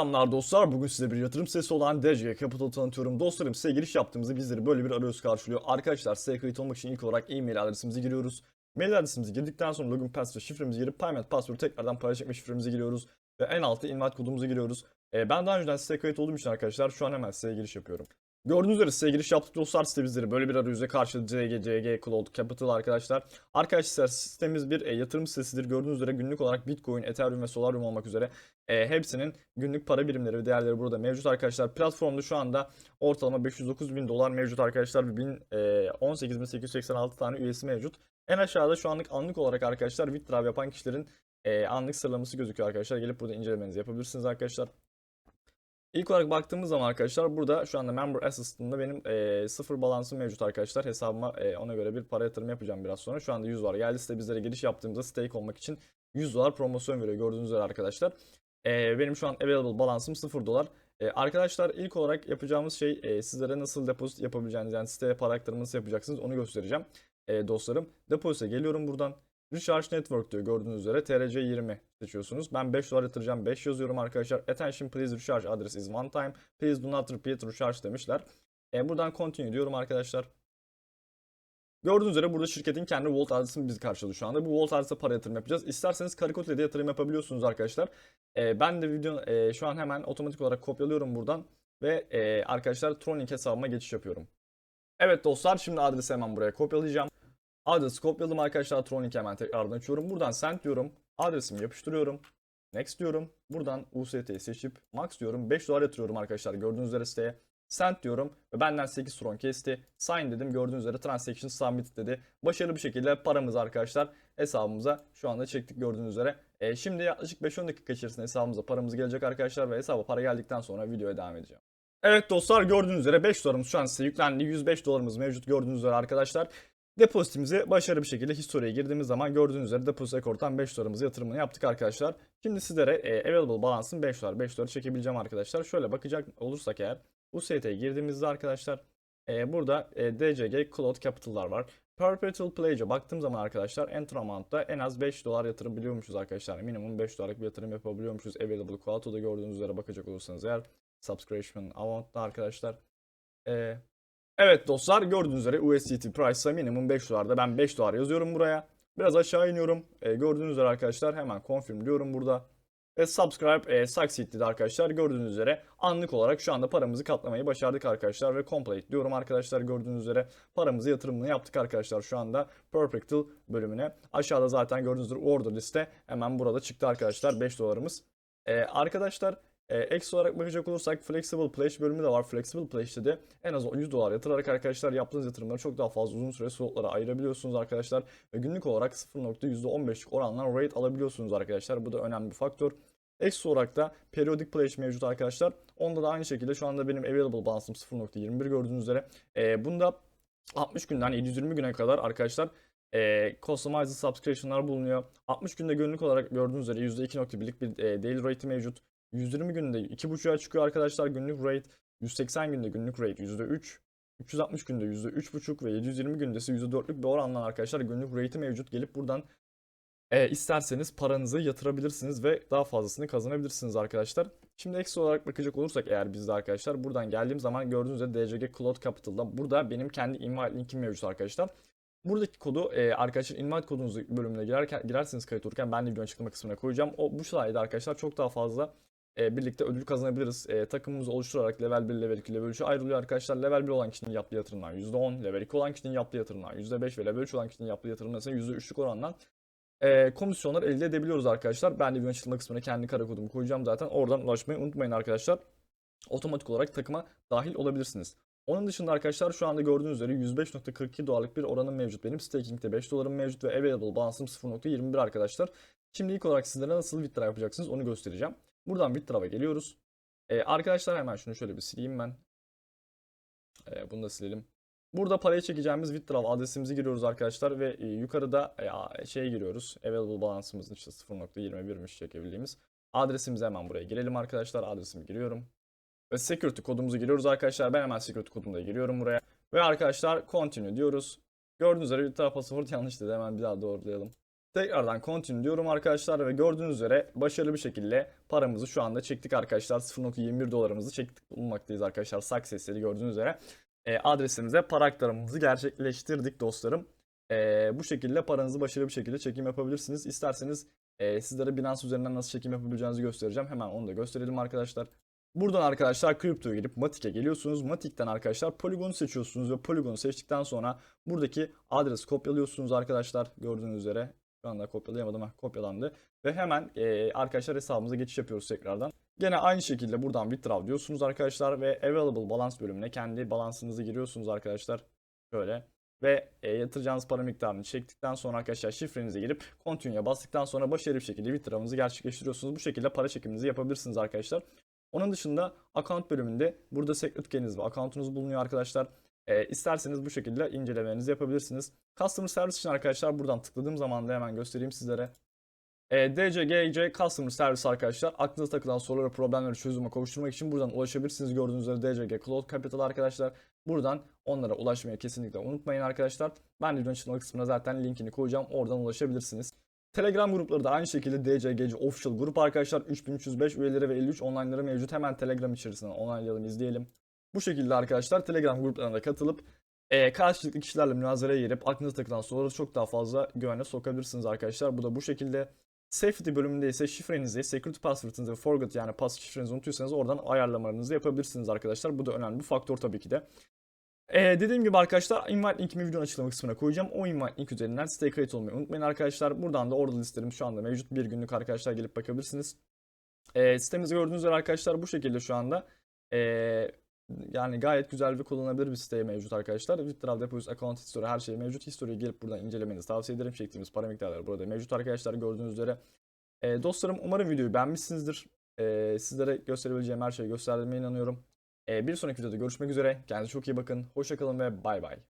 Selamlar dostlar. Bugün size bir yatırım sitesi olan DCG Capital tanıtıyorum. Dostlarım size giriş yaptığımızda bizleri böyle bir arayüz karşılıyor. Arkadaşlar siteye kayıt olmak için ilk olarak e-mail adresimizi giriyoruz. Mail adresimizi girdikten sonra login pass ve şifremizi girip payment password tekrardan para çekme şifremizi giriyoruz. Ve en altta invite kodumuzu giriyoruz. Ee, ben daha önceden siteye kayıt olduğum için arkadaşlar şu an hemen siteye giriş yapıyorum. Gördüğünüz üzere siteye giriş yaptık dostlar site bizleri böyle bir arayüze karşıladı CG, CG, Cloud, Capital arkadaşlar. Arkadaşlar sitemiz bir e, yatırım sitesidir. Gördüğünüz üzere günlük olarak Bitcoin, Ethereum ve Solarium olmak üzere e, hepsinin günlük para birimleri ve değerleri burada mevcut arkadaşlar. Platformda şu anda ortalama 509 bin dolar mevcut arkadaşlar. 1000, e, 18.886 tane üyesi mevcut. En aşağıda şu anlık anlık olarak arkadaşlar withdraw yapan kişilerin e, anlık sıralaması gözüküyor arkadaşlar. Gelip burada incelemenizi yapabilirsiniz arkadaşlar. İlk olarak baktığımız zaman arkadaşlar burada şu anda Member Assistant'da benim e, sıfır balansım mevcut arkadaşlar. Hesabıma e, ona göre bir para yatırım yapacağım biraz sonra. Şu anda 100 var. Geldi site bizlere giriş yaptığımızda stake olmak için 100 dolar promosyon veriyor gördüğünüz üzere arkadaşlar. E, benim şu an available balansım 0 dolar. E, arkadaşlar ilk olarak yapacağımız şey e, sizlere nasıl depozit yapabileceğiniz yani siteye para aktarımı nasıl yapacaksınız onu göstereceğim e, dostlarım. Depozite geliyorum buradan. Recharge Network diyor gördüğünüz üzere TRC20 seçiyorsunuz. Ben 5 dolar yatıracağım 5 yazıyorum arkadaşlar. Attention please recharge address is one time. Please do not repeat recharge demişler. E, buradan continue diyorum arkadaşlar. Gördüğünüz üzere burada şirketin kendi Vault adresini bizi karşılıyor şu anda. Bu Vault adresine para yatırım yapacağız. İsterseniz Karikot de yatırım yapabiliyorsunuz arkadaşlar. E, ben de video e, şu an hemen otomatik olarak kopyalıyorum buradan. Ve e, arkadaşlar Tronic hesabıma geçiş yapıyorum. Evet dostlar şimdi adresi hemen buraya kopyalayacağım. Adresi kopyaladım arkadaşlar. Tronic hemen tekrardan açıyorum. Buradan send diyorum. Adresimi yapıştırıyorum. Next diyorum. Buradan UST'yi seçip max diyorum. 5 dolar yatırıyorum arkadaşlar. Gördüğünüz üzere siteye. Send diyorum ve benden 8 tron kesti. Sign dedim. Gördüğünüz üzere transaction submit dedi. Başarılı bir şekilde paramızı arkadaşlar hesabımıza şu anda çektik gördüğünüz üzere. E, şimdi yaklaşık 5-10 dakika içerisinde hesabımıza paramız gelecek arkadaşlar ve hesaba para geldikten sonra videoya devam edeceğim. Evet dostlar gördüğünüz üzere 5 dolarımız şu an size yüklendi. 105 dolarımız mevcut gördüğünüz üzere arkadaşlar. Depozitimizi başarılı bir şekilde historiye girdiğimiz zaman gördüğünüz üzere depozit rekordan 5 dolarımızı yatırımını yaptık arkadaşlar. Şimdi sizlere e, available balansın 5 dolar 5 dolar çekebileceğim arkadaşlar. Şöyle bakacak olursak eğer USDT'ye girdiğimizde arkadaşlar e, burada e, DCG Cloud Capital'lar var. Perpetual Pledge'e baktığım zaman arkadaşlar enter amount'ta en az 5 dolar yatırım biliyormuşuz arkadaşlar. Minimum 5 dolarlık bir yatırım yapabiliyormuşuz. Available Quote'da gördüğünüz üzere bakacak olursanız eğer subscription amount'ta arkadaşlar. E, Evet dostlar gördüğünüz üzere USDT price'a minimum 5 dolarda. Ben 5 dolar yazıyorum buraya. Biraz aşağı iniyorum. E, gördüğünüz üzere arkadaşlar hemen confirm diyorum burada. Ve subscribe e, succeed dedi arkadaşlar. Gördüğünüz üzere anlık olarak şu anda paramızı katlamayı başardık arkadaşlar. Ve complete diyorum arkadaşlar. Gördüğünüz üzere paramızı yatırımını yaptık arkadaşlar şu anda Perfectal bölümüne. Aşağıda zaten gördüğünüz üzere order liste hemen burada çıktı arkadaşlar 5 dolarımız. E, arkadaşlar e, ekstra olarak bakacak olursak Flexible Pledge bölümü de var. Flexible Pledge'de de en az 100 dolar yatırarak arkadaşlar yaptığınız yatırımları çok daha fazla uzun süre slotlara ayırabiliyorsunuz arkadaşlar. Ve günlük olarak 0.15'lik oranla rate alabiliyorsunuz arkadaşlar. Bu da önemli bir faktör. Ekstra olarak da Periodic Pledge mevcut arkadaşlar. Onda da aynı şekilde şu anda benim Available Balance'ım 0.21 gördüğünüz üzere. E, bunda 60 günden 720 güne kadar arkadaşlar e, customized subscription'lar bulunuyor. 60 günde günlük olarak gördüğünüz üzere %2.1'lik bir e, daily rate mevcut. 120 günde 2.5'a çıkıyor arkadaşlar günlük rate. 180 günde günlük rate %3. 360 günde %3.5 ve 720 gündesi %4'lük bir oranla arkadaşlar günlük rate'i mevcut. Gelip buradan e, isterseniz paranızı yatırabilirsiniz ve daha fazlasını kazanabilirsiniz arkadaşlar. Şimdi ekstra olarak bakacak olursak eğer bizde arkadaşlar buradan geldiğim zaman gördüğünüz üzere DCG Cloud Capital'da burada benim kendi invite linkim mevcut arkadaşlar. Buradaki kodu e, arkadaşlar invite kodunuzu bölümüne girerken girerseniz kayıt olurken ben de video açıklama kısmına koyacağım. O bu sayede arkadaşlar çok daha fazla e, birlikte ödül kazanabiliriz. E, takımımızı oluşturarak level 1, level 2, level 3'e ayrılıyor arkadaşlar. Level 1 olan kişinin yaptığı yatırımlar %10, level 2 olan kişinin yaptığı yatırımlar %5 ve level 3 olan kişinin yaptığı yatırımlar ise %3'lük oranla e, komisyonlar elde edebiliyoruz arkadaşlar. Ben de video açıklama kısmına kendi kara kodumu koyacağım zaten. Oradan ulaşmayı unutmayın arkadaşlar. Otomatik olarak takıma dahil olabilirsiniz. Onun dışında arkadaşlar şu anda gördüğünüz üzere 105.42 dolarlık bir oranım mevcut. Benim staking'de 5 dolarım mevcut ve available balance'ım 0.21 arkadaşlar. Şimdi ilk olarak sizlere nasıl withdraw yapacaksınız onu göstereceğim. Buradan withdraw'a geliyoruz. Ee, arkadaşlar hemen şunu şöyle bir sileyim ben. Ee, bunu da silelim. Burada parayı çekeceğimiz withdraw adresimizi giriyoruz arkadaşlar ve e, yukarıda e, şeye giriyoruz. Available balance'ımızın işte 0.21'miş çekebildiğimiz. Adresimize hemen buraya girelim arkadaşlar. Adresimi giriyorum. Ve security kodumuzu giriyoruz arkadaşlar. Ben hemen security kodumu da giriyorum buraya. Ve arkadaşlar continue diyoruz. Gördüğünüz üzere withdraw password yanlış dedi. Hemen bir daha doğrulayalım. Tekrardan continue diyorum arkadaşlar ve gördüğünüz üzere başarılı bir şekilde paramızı şu anda çektik arkadaşlar. 0.21 dolarımızı çektik bulunmaktayız arkadaşlar. Success'leri gördüğünüz üzere. E, adresimize para aktarımımızı gerçekleştirdik dostlarım. E, bu şekilde paranızı başarılı bir şekilde çekim yapabilirsiniz. İsterseniz e, sizlere Binance üzerinden nasıl çekim yapabileceğinizi göstereceğim. Hemen onu da gösterelim arkadaşlar. Buradan arkadaşlar kriptoya girip Matic'e geliyorsunuz. Matic'ten arkadaşlar Polygon'u seçiyorsunuz ve Polygon'u seçtikten sonra buradaki adresi kopyalıyorsunuz arkadaşlar. Gördüğünüz üzere şu anda kopyalayamadım. Heh, kopyalandı. Ve hemen e, arkadaşlar hesabımıza geçiş yapıyoruz tekrardan. Gene aynı şekilde buradan withdraw diyorsunuz arkadaşlar ve available balance bölümüne kendi balansınızı giriyorsunuz arkadaşlar. Şöyle ve e, yatıracağınız para miktarını çektikten sonra arkadaşlar şifrenize girip continue'ya bastıktan sonra başarılı bir şekilde withdraw'ınızı gerçekleştiriyorsunuz. Bu şekilde para çekiminizi yapabilirsiniz arkadaşlar. Onun dışında account bölümünde burada secret key'iniz ve account'unuz bulunuyor arkadaşlar. E, isterseniz bu şekilde incelemenizi yapabilirsiniz. Customer Service için arkadaşlar buradan tıkladığım zaman da hemen göstereyim sizlere. E, DCGC Customer Service arkadaşlar aklınıza takılan soruları, problemleri çözüme kavuşturmak için buradan ulaşabilirsiniz. Gördüğünüz üzere DCG Cloud Capital arkadaşlar. Buradan onlara ulaşmayı kesinlikle unutmayın arkadaşlar. Ben videonun açıklama kısmına zaten linkini koyacağım. Oradan ulaşabilirsiniz. Telegram grupları da aynı şekilde DCGC Official grup arkadaşlar. 3305 üyeleri ve 53 online'ları mevcut. Hemen Telegram içerisinden onaylayalım, izleyelim. Bu şekilde arkadaşlar Telegram gruplarına katılıp e, karşılıklı kişilerle münazaraya girip aklınıza takılan soruları çok daha fazla güvene sokabilirsiniz arkadaşlar. Bu da bu şekilde. Safety bölümünde ise şifrenizi, security password'ınızı ve forgot yani pas şifrenizi unutuyorsanız oradan ayarlamalarınızı yapabilirsiniz arkadaşlar. Bu da önemli bir faktör tabii ki de. Ee, dediğim gibi arkadaşlar invite linkimi videonun açıklama kısmına koyacağım. O invite link üzerinden siteye kayıt olmayı unutmayın arkadaşlar. Buradan da orada listelerim şu anda mevcut. Bir günlük arkadaşlar gelip bakabilirsiniz. Ee, sitemizi gördüğünüz üzere arkadaşlar bu şekilde şu anda. Ee, yani gayet güzel ve kullanılabilir bir siteye mevcut arkadaşlar. Withdraw Deposit Account History her şey mevcut. History'ye gelip buradan incelemenizi tavsiye ederim. Çektiğimiz para miktarları burada mevcut arkadaşlar gördüğünüz üzere. Ee, dostlarım umarım videoyu beğenmişsinizdir. Ee, sizlere gösterebileceğim her şeyi gösterdiğime inanıyorum. Ee, bir sonraki videoda görüşmek üzere. Kendinize çok iyi bakın. Hoşçakalın ve bay bay.